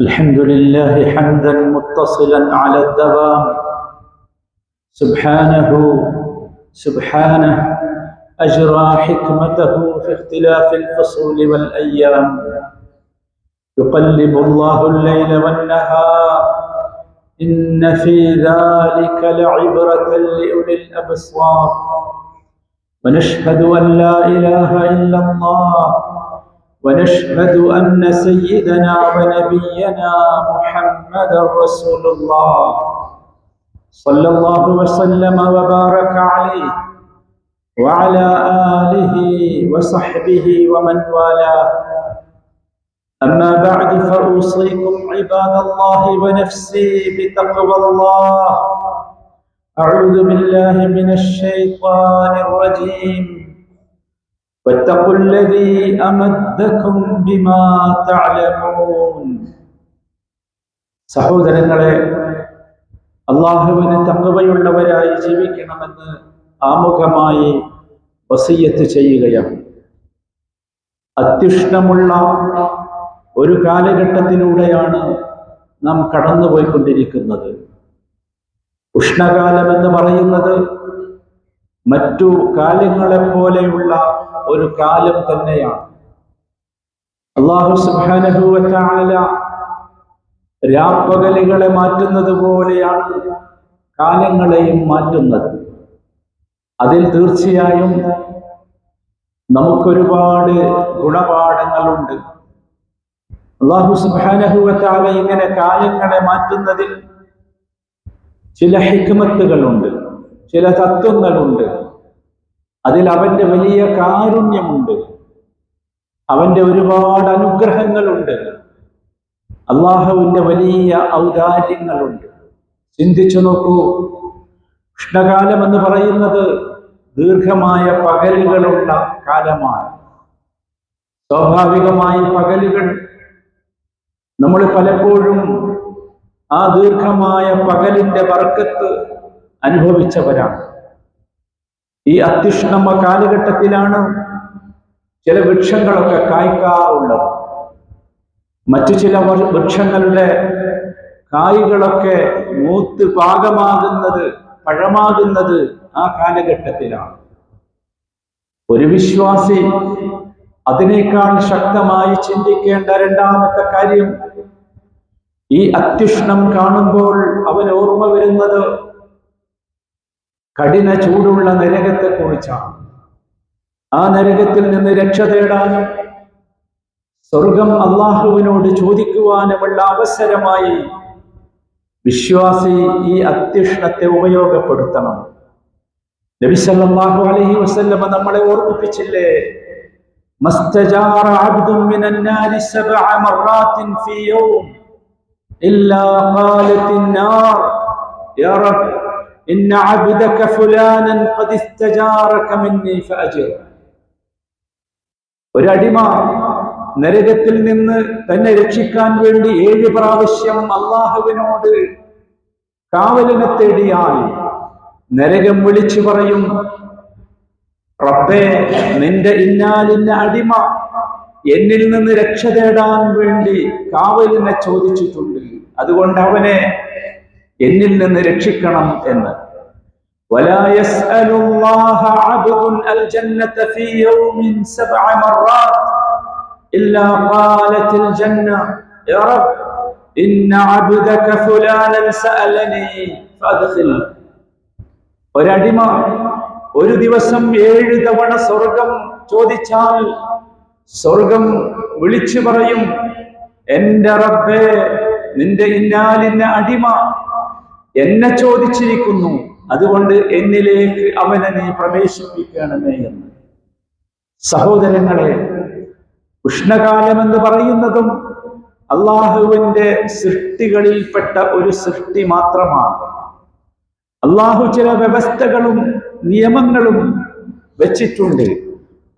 الحمد لله حمدا متصلا على الدوام. سبحانه سبحانه أجرى حكمته في اختلاف الفصول والأيام. يقلب الله الليل والنهار. إن في ذلك لعبرة لأولي الأبصار. ونشهد أن لا إله إلا الله. ونشهد أن سيدنا ونبينا محمد رسول الله. صلى الله وسلم وبارك عليه وعلى آله وصحبه ومن والاه. أما بعد فأوصيكم عباد الله ونفسي بتقوى الله. أعوذ بالله من الشيطان الرجيم. واتقوا الذي أمدكم بما تعلمون സഹോദരങ്ങളെ അള്ളാഹുവിന് തക്കവയുള്ളവരായി ജീവിക്കണമെന്ന് ആമുഖമായി വസയ്യത്ത് ചെയ്യുകയാണ് അത്യുഷ്ണമുള്ള ഒരു കാലഘട്ടത്തിലൂടെയാണ് നാം കടന്നുപോയിക്കൊണ്ടിരിക്കുന്നത് ഉഷ്ണകാലം എന്ന് പറയുന്നത് മറ്റു കാലങ്ങളെ പോലെയുള്ള ഒരു കാലം തന്നെയാണ്. അള്ളാഹു സുബാനഹുവല രാപ്പകലുകളെ മാറ്റുന്നത് പോലെയാണ് കാലങ്ങളെയും മാറ്റുന്നത്. അതിൽ തീർച്ചയായും നമുക്കൊരുപാട് ഗുണപാഠങ്ങളുണ്ട്. അള്ളാഹു സുബാനഹുവത്താല ഇങ്ങനെ കാലങ്ങളെ മാറ്റുന്നതിൽ ചില ഹിക്മത്തുകളുണ്ട് ചില തത്വങ്ങളുണ്ട്. അതിൽ അവന്റെ വലിയ കാരുണ്യമുണ്ട്. അവന്റെ ഒരുപാട് അനുഗ്രഹങ്ങളുണ്ട്. അള്ളാഹുവിന്റെ വലിയ ഔദാര്യങ്ങളുണ്ട്. ചിന്തിച്ചു നോക്കൂ. ഉഷ്ണകാലം എന്ന് പറയുന്നത് ദീർഘമായ പകലുകളുള്ള കാലമാണ്. സ്വാഭാവികമായി പകലുകൾ നമ്മൾ പലപ്പോഴും ആ ദീർഘമായ പകലിന്റെ വർക്കത്ത് അനുഭവിച്ചവരാണ്. ഈ അത്യുഷ്ണമ കാലഘട്ടത്തിലാണ് ചില വൃക്ഷങ്ങളൊക്കെ കായ്ക്കാറുള്ളത്. മറ്റു ചില വൃക്ഷങ്ങളുടെ കായ്കളൊക്കെ മൂത്ത് പാകമാകുന്നത് പഴമാകുന്നത് ആ കാലഘട്ടത്തിലാണ്. ഒരു വിശ്വാസി അതിനേക്കാൾ ശക്തമായി ചിന്തിക്കേണ്ട രണ്ടാമത്തെ കാര്യം ഈ അത്യുഷ്ണം കാണുമ്പോൾ അവൻ ഓർമ്മ വരുന്നത് കഠിന ചൂടുള്ള നരകത്തെ കുറിച്ചാണ് ആ നരകത്തിൽ നിന്ന് രക്ഷ തേടാനും സ്വർഗം അള്ളാഹുവിനോട് ചോദിക്കുവാനുമുള്ള അവസരമായി വിശ്വാസി ഈ അത്യുഷ്ണത്തെ ഉപയോഗപ്പെടുത്തണം. നബിസല്ലാഹു അലൈഹി വസല്ലമ നമ്മളെ ഓർമ്മിപ്പിച്ചില്ലേ? ഖാലത്തിൻ നാർ. يا റബ്ബ് ഇന്ന عبدك فلانا قد استجارك مني ഫഅജിർ. ഒരടിമ നരകത്തിൽ നിന്ന് തന്നെ രക്ഷിക്കാൻ വേണ്ടി ഏഴ് പ്രാവശ്യം അള്ളാഹുവിനോട് കാവലിനെ തേടിയാൽ നരകം വിളിച്ചു പറയും റബ്ബേ നിന്റെ ഇന്നാലിന്ന അടിമ എന്നിൽ നിന്ന് രക്ഷ തേടാൻ വേണ്ടി കാവലിനെ ചോദിച്ചിട്ടുണ്ട്. അതുകൊണ്ട് അവനെ എന്നിൽ നിന്ന് രക്ഷിക്കണം എന്ന് ولا يسأل الله عبد الجنة في يوم سبع مرات إلا قالت الجنة يا رب إن عبدك فلانا سألني فأدخل ഒരടിമ ഒരു ദിവസം ഏഴ് തവണ സ്വർഗം ചോദിച്ചാൽ സ്വർഗം വിളിച്ചു പറയും എന്റെ റബ്ബേ നിന്റെ ഇന്നാലിന്ന അടിമ എന്നെ ചോദിച്ചിരിക്കുന്നു. അതുകൊണ്ട് എന്നിലേക്ക് അവനെ നീ പ്രവേശിപ്പിക്കണമേ എന്ന്. സഹോദരങ്ങളെ ഉഷ്ണകാലം എന്ന് പറയുന്നതും അള്ളാഹുവിന്റെ സൃഷ്ടികളിൽപ്പെട്ട ഒരു സൃഷ്ടി മാത്രമാണ്. അള്ളാഹു ചില വ്യവസ്ഥകളും നിയമങ്ങളും വെച്ചിട്ടുണ്ട്.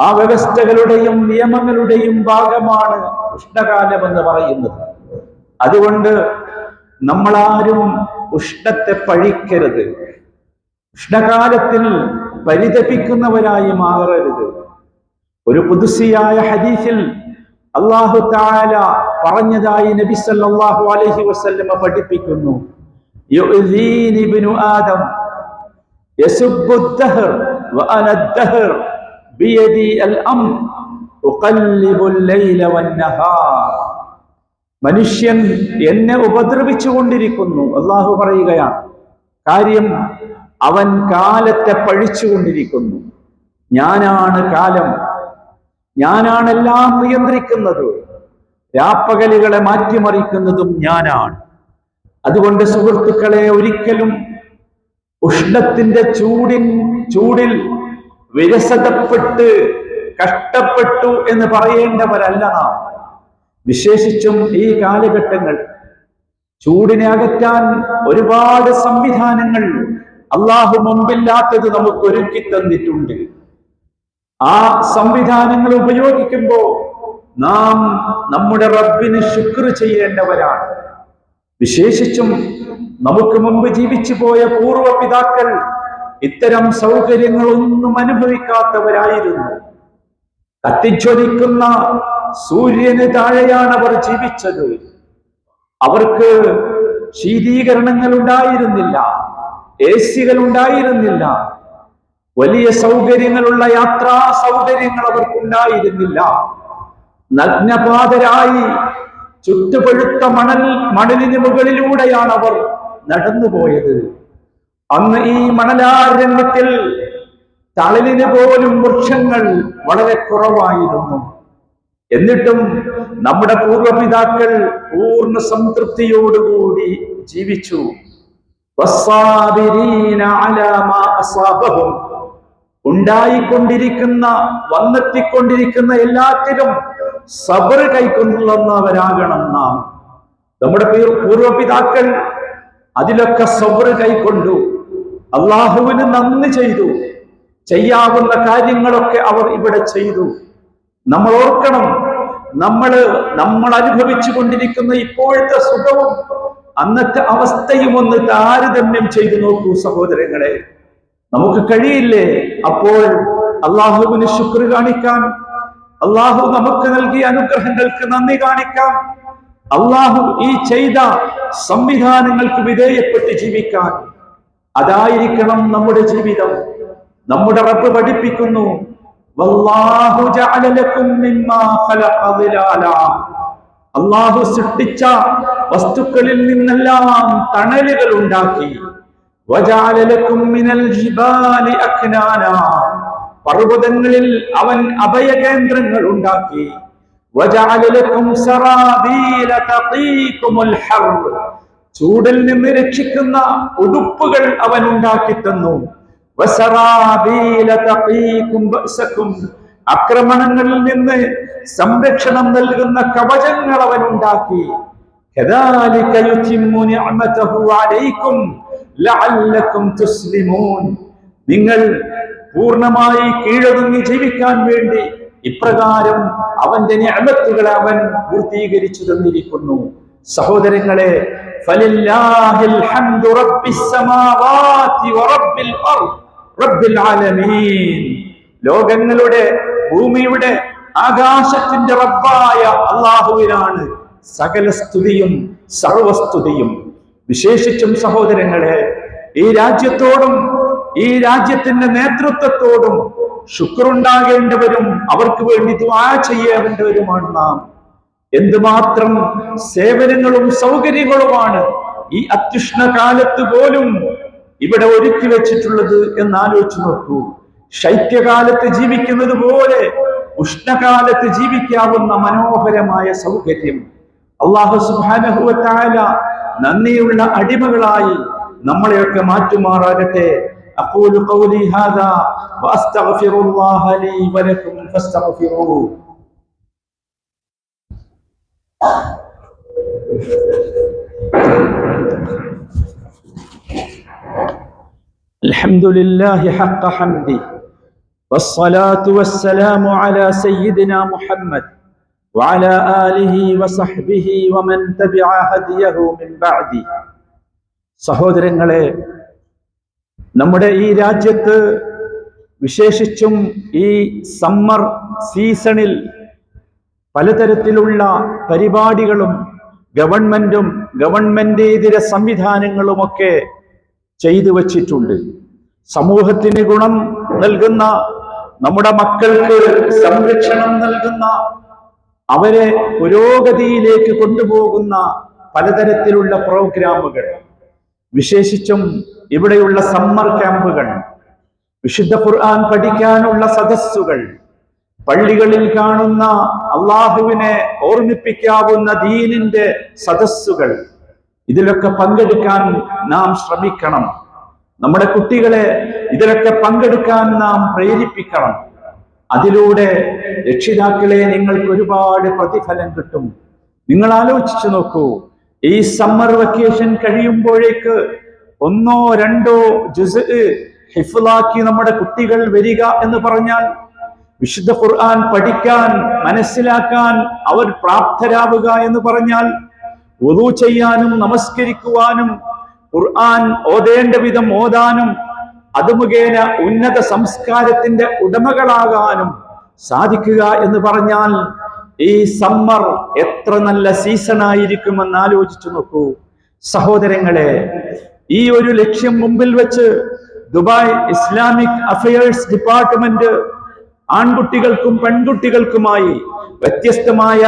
ആ വ്യവസ്ഥകളുടെയും നിയമങ്ങളുടെയും ഭാഗമാണ് ഉഷ്ണകാലം എന്ന് പറയുന്നത്. അതുകൊണ്ട് നമ്മളാരും ഉഷ്ണത്തെ പഴിക്കരുത് ഉഷ്ണകാലത്തിൽ പരിതപിക്കുന്നവരായി മാറരുത് ഒരു പുതുസിയായ ഹദീസിൽ അള്ളാഹു താല പറഞ്ഞതായി നബി സല്ലല്ലാഹു അലൈഹി വസല്ലമ പഠിപ്പിക്കുന്നു യുഅ്ദീനി ഇബ്നു ആദം യസുബ്ബു الدهر وأنا الدهر بيدي الأمر أقلب الليل والنهار മനുഷ്യൻ എന്നെ ഉപദ്രവിച്ചുകൊണ്ടിരിക്കുന്നു. അള്ളാഹു പറയുകയാണ് കാര്യം അവൻ കാലത്തെ പഴിച്ചുകൊണ്ടിരിക്കുന്നു. ഞാനാണ് കാലം. ഞാനാണെല്ലാം നിയന്ത്രിക്കുന്നത്. രാപ്പകലുകളെ മാറ്റിമറിക്കുന്നതും ഞാനാണ്. അതുകൊണ്ട് സുഹൃത്തുക്കളെ ഒരിക്കലും ഉഷ്ണത്തിന്റെ ചൂടിൻ ചൂടിൽ വിരസതപ്പെട്ട് കഷ്ടപ്പെട്ടു എന്ന് പറയേണ്ടവരല്ല നാം. വിശേഷിച്ചും ഈ കാലഘട്ടങ്ങൾ ചൂടിനെ അകറ്റാൻ ഒരുപാട് സംവിധാനങ്ങൾ അള്ളാഹു മുമ്പില്ലാത്തത് നമുക്ക് ഒരുക്കി തന്നിട്ടുണ്ട്. ആ സംവിധാനങ്ങൾ ഉപയോഗിക്കുമ്പോൾ നാം നമ്മുടെ റബ്ബിന് ശുക്ർ ചെയ്യേണ്ടവരാണ്. വിശേഷിച്ചും നമുക്ക് മുമ്പ് ജീവിച്ചു പോയ പൂർവ പിതാക്കൾ ഇത്തരം സൗകര്യങ്ങളൊന്നും അനുഭവിക്കാത്തവരായിരുന്നു. കത്തിജ്വലിക്കുന്ന സൂര്യന് താഴെയാണ് അവർ ജീവിച്ചത്. അവർക്ക് ശീതീകരണങ്ങൾ ഉണ്ടായിരുന്നില്ല എ സികൾ ഉണ്ടായിരുന്നില്ല വലിയ സൗകര്യങ്ങളുള്ള യാത്രാ സൗകര്യങ്ങൾ അവർക്കുണ്ടായിരുന്നില്ല. നഗ്നപാതരായി ചുട്ടുപഴുത്ത മണൽ മണലിന് മുകളിലൂടെയാണ് അവർ നടന്നുപോയത്. അന്ന് ഈ മണലാരണ്യത്തിൽ തളലിന് പോലും വൃക്ഷങ്ങൾ വളരെ കുറവായിരുന്നു. എന്നിട്ടും നമ്മുടെ പൂർവപിതാക്കൾ പൂർണ സംതൃപ്തിയോടുകൂടി ജീവിച്ചു. ഉണ്ടായിക്കൊണ്ടിരിക്കുന്ന വന്നെത്തിക്കൊണ്ടിരിക്കുന്ന എല്ലാത്തിലും സബർ കൈക്കൊള്ളുന്നവരാകണം നാം. നമ്മുടെ പൂർവപിതാക്കൾ അതിലൊക്കെ സബർ കൈക്കൊണ്ടു. അള്ളാഹുവിന് നന്ദി ചെയ്തു. ചെയ്യാവുന്ന കാര്യങ്ങളൊക്കെ അവർ ഇവിടെ ചെയ്തു. നമ്മൾ ഓർക്കണം. നമ്മൾ നമ്മൾ അനുഭവിച്ചു കൊണ്ടിരിക്കുന്ന ഇപ്പോഴത്തെ സുഖവും അന്നത്തെ അവസ്ഥയും ഒന്ന് താരതമ്യം ചെയ്തു നോക്കൂ സഹോദരങ്ങളെ. നമുക്ക് കഴിയില്ലേ? അപ്പോൾ അള്ളാഹുവിന് ശുക്ർ കാണിക്കാൻ അള്ളാഹു നമുക്ക് നൽകിയ അനുഗ്രഹങ്ങൾക്ക് നന്ദി കാണിക്കാം. അള്ളാഹു ഈ ചെയ്ത സംവിധാനങ്ങൾക്ക് വിധേയപ്പെട്ട് ജീവിക്കാൻ. അതായിരിക്കണം നമ്മുടെ ജീവിതം. നമ്മുടെ റബ്ബ് പഠിപ്പിക്കുന്നു. അള്ളാഹു സൃഷ്ടിച്ച വസ്തുക്കളിൽ നിന്നെല്ലാം തണലുകൾ ഉണ്ടാക്കി. പർവതങ്ങളിൽ അവൻ അഭയകേന്ദ്രങ്ങൾ ഉണ്ടാക്കി. ചൂടിൽ നിന്ന് രക്ഷിക്കുന്ന ഉടുപ്പുകൾ അവൻ ഉണ്ടാക്കി തന്നു. ആക്രമണങ്ങളിൽ നിന്ന് സംരക്ഷണം നൽകുന്ന കവചങ്ങൾ അവൻ ഉണ്ടാക്കി. നിങ്ങൾ പൂർണമായി കീഴൊതുങ്ങി ജീവിക്കാൻ വേണ്ടി ഇപ്രകാരം അവന്റെ ഞാമത്തുകൾ അവൻ പൂർത്തീകരിച്ചു തന്നിരിക്കുന്നു. സഹോദരങ്ങളെ ഫലില്ലാഹിൽ ഹംദു റബ്ബിസ് സമാവാതി വറബ്ബിൽ അർദ്. ലോകങ്ങളുടെ ഭൂമിയുടെ ആകാശത്തിന്റെ റബ്ബായ അള്ളാഹുവിനാണ് സകല സ്തുതിയും സർവസ്തുതിയും. വിശേഷിച്ചും സഹോദരങ്ങളെ ഈ രാജ്യത്തോടും ഈ രാജ്യത്തിന്റെ നേതൃത്വത്തോടും ശുക്രുണ്ടാകേണ്ടവരും അവർക്ക് വേണ്ടി ദ്വാ ചെയ്യേണ്ടവരുമാണ് നാം. എന്തുമാത്രം സേവനങ്ങളും സൗകര്യങ്ങളുമാണ് ഈ അത്യുഷ്ണ കാലത്ത് പോലും ഇവിടെ ഒരുക്കി വെച്ചിട്ടുള്ളത് എന്ന് ആലോചിച്ചു നോക്കൂ ശൈത്യകാലത്ത് ജീവിക്കുന്നത് പോലെ ഉഷ്ണകാലത്ത് ജീവിക്കാവുന്ന മനോഹരമായ സൗകര്യം അള്ളാഹു സുബാനഹുവത്തായ നന്ദിയുള്ള അടിമകളായി നമ്മളെയൊക്കെ മാറ്റുമാറാകട്ടെ أقول قولي هذا وأستغفر الله لي ولكم فاستغفروه الحمد لله حق حمده والصلاة والسلام على سيدنا محمد وعلى آله وصحبه ومن تبع هديه من بعده സഹോദരങ്ങളെ നമ്മുടെ ഈ രാജ്യത്ത് വിശേഷിച്ചും ഈ സമ്മർ സീസണിൽ പലതരത്തിലുള്ള പരിപാടികളും ഗവൺമെന്റും ഗവൺമെന്റേതര സംവിധാനങ്ങളുമൊക്കെ ചെയ്തു വച്ചിട്ടുണ്ട്. സമൂഹത്തിന് ഗുണം നൽകുന്ന നമ്മുടെ മക്കൾക്ക് സംരക്ഷണം നൽകുന്ന അവരെ പുരോഗതിയിലേക്ക് കൊണ്ടുപോകുന്ന പലതരത്തിലുള്ള പ്രോഗ്രാമുകൾ. വിശേഷിച്ചും ഇവിടെയുള്ള സമ്മർ ക്യാമ്പുകൾ വിശുദ്ധ ഖുർആൻ പഠിക്കാനുള്ള സദസ്സുകൾ പള്ളികളിൽ കാണുന്ന അള്ളാഹുവിനെ ഓർമ്മിപ്പിക്കാവുന്ന ദീനിന്റെ സദസ്സുകൾ ഇതിലൊക്കെ പങ്കെടുക്കാൻ നാം ശ്രമിക്കണം. നമ്മുടെ കുട്ടികളെ ഇതിലൊക്കെ പങ്കെടുക്കാൻ നാം പ്രേരിപ്പിക്കണം. അതിലൂടെ രക്ഷിതാക്കളെ നിങ്ങൾക്ക് ഒരുപാട് പ്രതിഫലം കിട്ടും. നിങ്ങൾ ആലോചിച്ചു നോക്കൂ ഈ സമ്മർ വെക്കേഷൻ കഴിയുമ്പോഴേക്ക് ഒന്നോ രണ്ടോ ജുസ് ഹിഫുലാക്കി നമ്മുടെ കുട്ടികൾ വരിക എന്ന് പറഞ്ഞാൽ വിശുദ്ധ ഖുർആൻ പഠിക്കാൻ മനസ്സിലാക്കാൻ അവർ പ്രാപ്തരാവുക എന്ന് പറഞ്ഞാൽ ഒതു ചെയ്യാനും നമസ്കരിക്കുവാനും ഖുർആൻ ഓതേണ്ട വിധം ഓതാനും അത് മുഖേന ഉന്നത സംസ്കാരത്തിന്റെ ഉടമകളാകാനും സാധിക്കുക എന്ന് പറഞ്ഞാൽ ഈ സമ്മർ എത്ര നല്ല സീസൺ ആയിരിക്കുമെന്ന് ആലോചിച്ചു നോക്കൂ. സഹോദരങ്ങളെ ഈ ഒരു ലക്ഷ്യം മുമ്പിൽ വെച്ച് ദുബായ് ഇസ്ലാമിക് അഫയേഴ്സ് ഡിപ്പാർട്ട്മെന്റ് ആൺകുട്ടികൾക്കും പെൺകുട്ടികൾക്കുമായി വ്യത്യസ്തമായ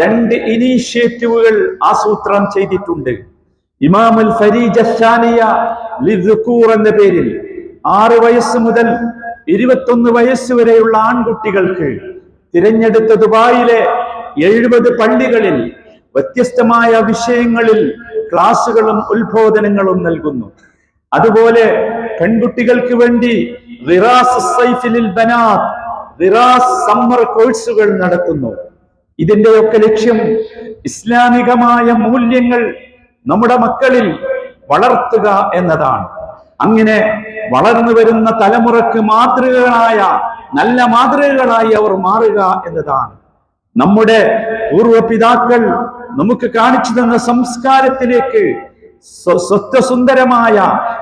രണ്ട് ഇനീഷ്യേറ്റീവുകൾ ആസൂത്രണം ചെയ്തിട്ടുണ്ട്. ഇമാമുൽ ഫരീജ എന്ന പേരിൽ ആറ് വയസ്സ് മുതൽ ഇരുപത്തൊന്ന് വയസ്സ് വരെയുള്ള ആൺകുട്ടികൾക്ക് തിരഞ്ഞെടുത്ത ദുബായിലെ എഴുപത് പള്ളികളിൽ വ്യത്യസ്തമായ വിഷയങ്ങളിൽ ക്ലാസുകളും ഉത്ബോധനങ്ങളും നൽകുന്നു. അതുപോലെ പെൺകുട്ടികൾക്ക് വേണ്ടി ബനാത്ത് റിറാസ് സമ്മർ കോഴ്സുകൾ നടത്തുന്നു. ഇതിന്റെയൊക്കെ ലക്ഷ്യം ഇസ്ലാമികമായ മൂല്യങ്ങൾ നമ്മുടെ മക്കളിൽ വളർത്തുക എന്നതാണ്. അങ്ങനെ വളർന്നു വരുന്ന തലമുറയ്ക്ക് മാതൃകകളായ നല്ല മാതൃകകളായി അവർ മാറുക എന്നതാണ്. നമ്മുടെ പൂർവപിതാക്കൾ നമുക്ക് കാണിച്ചു തന്ന സംസ്കാരത്തിലേക്ക് സ്വ- സ്വത്വസുന്ദരമായ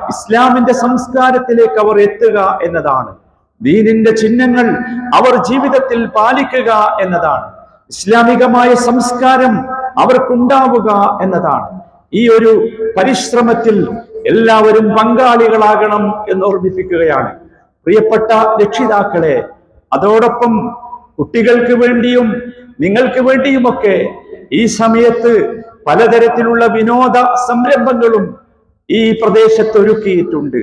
ഇസ്ലാമിന്റെ സംസ്കാരത്തിലേക്ക് അവർ എത്തുക എന്നതാണ്. ദീനിന്റെ ചിഹ്നങ്ങൾ അവർ ജീവിതത്തിൽ പാലിക്കുക എന്നതാണ്. ഇസ്ലാമികമായ സംസ്കാരം അവർക്കുണ്ടാവുക എന്നതാണ്. ഈ ഒരു പരിശ്രമത്തിൽ എല്ലാവരും പങ്കാളികളാകണം എന്ന് ഓർമ്മിപ്പിക്കുകയാണ്. പ്രിയപ്പെട്ട രക്ഷിതാക്കളെ അതോടൊപ്പം കുട്ടികൾക്ക് വേണ്ടിയും നിങ്ങൾക്ക് വേണ്ടിയുമൊക്കെ ഈ സമയത്ത് പലതരത്തിലുള്ള വിനോദ സംരംഭങ്ങളും ഈ പ്രദേശത്ത് ഒരുക്കിയിട്ടുണ്ട്.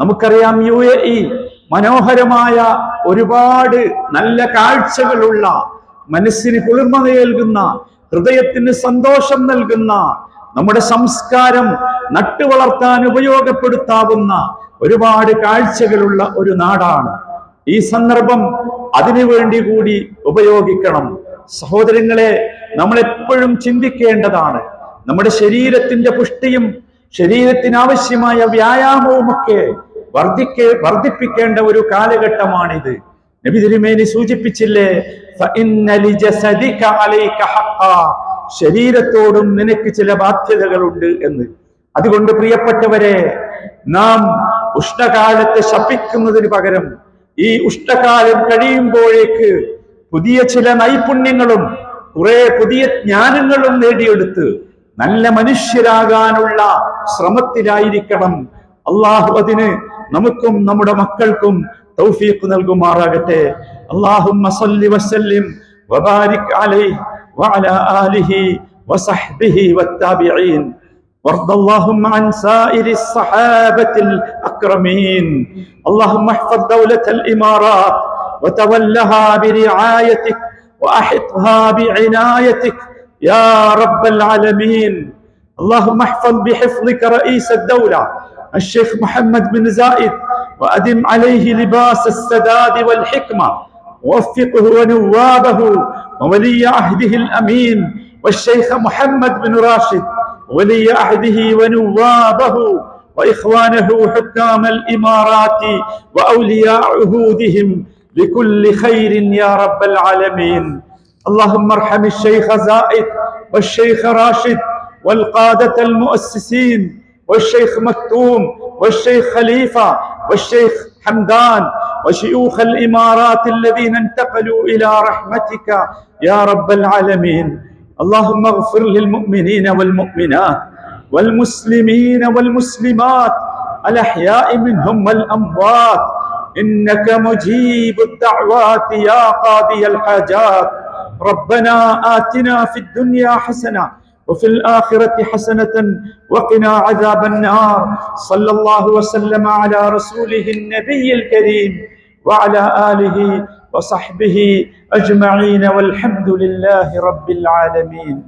നമുക്കറിയാം യു എ ഇ മനോഹരമായ ഒരുപാട് നല്ല കാഴ്ചകളുള്ള മനസ്സിന് കുളിർമ നൽകുന്ന ഹൃദയത്തിന് സന്തോഷം നൽകുന്ന നമ്മുടെ സംസ്കാരം നട്ടുവളർത്താൻ ഉപയോഗപ്പെടുത്താവുന്ന ഒരുപാട് കാഴ്ചകളുള്ള ഒരു നാടാണ്. ഈ സന്ദർഭം അതിനു വേണ്ടി കൂടി ഉപയോഗിക്കണം. സഹോദരങ്ങളെ നമ്മൾ എപ്പോഴും ചിന്തിക്കേണ്ടതാണ്. നമ്മുടെ ശരീരത്തിന്റെ പുഷ്ടിയും ശരീരത്തിന് ആവശ്യമായ വ്യായാമവുമൊക്കെ വർദ്ധിക്കേ വർദ്ധിപ്പിക്കേണ്ട ഒരു കാലഘട്ടമാണിത്. നബി തിരുമേനി സൂചിപ്പിച്ചില്ലേ. ശരീരത്തോടും നിനക്ക് ചില ബാധ്യതകളുണ്ട് എന്ന്. അതുകൊണ്ട് പ്രിയപ്പെട്ടവരെ നാം ഉഷ്ണകാലത്തെ ശപിക്കുന്നതിന് പകരം ഈ ഉഷ്ണകാലം കഴിയുമ്പോഴേക്ക് പുതിയ ചില നൈപുണ്യങ്ങളും കുറെ പുതിയ ജ്ഞാനങ്ങളും നേടിയെടുത്ത് നല്ല മനുഷ്യരാകാനുള്ള ശ്രമത്തിലായിരിക്കണം. അള്ളാഹു അതിന് നമുക്കും നമ്മുടെ മക്കൾക്കും തൗഫീഖ് നൽകുമാറാകട്ടെ അള്ളാഹുമ്മ സല്ലി വസല്ലിം വബാരിക് അലൈഹി وعلى آله وصحبه والتابعين وارض اللهم عن سائر الصحابة الأكرمين اللهم احفظ دولة الإمارات وتولها برعايتك وأحطها بعنايتك يا رب العالمين اللهم احفظ بحفظك رئيس الدولة الشيخ محمد بن زايد وأدم عليه لباس السداد والحكمة ووفقه ونوابه وولي عهده الأمين والشيخ محمد بن راشد ولي عهده ونوابه وإخوانه حكام الإمارات وأولياء عهودهم لكل خير يا رب العالمين. اللهم ارحم الشيخ زائد والشيخ راشد والقادة المؤسسين والشيخ مكتوم والشيخ خليفة والشيخ حمدان وشيوخ الإمارات الذين انتقلوا إلى رحمتك يا رب العالمين. اللهم اغفر للمؤمنين والمؤمنات والمسلمين والمسلمات الأحياء منهم والأموات. إنك مجيب الدعوات يا قاضي الحاجات. ربنا آتنا في الدنيا حسنة وفي الآخرة حسنة وقنا عذاب النار. صلى الله وسلم على رسوله النبي الكريم وعلى آله وصحبه أجمعين والحمد لله رب العالمين.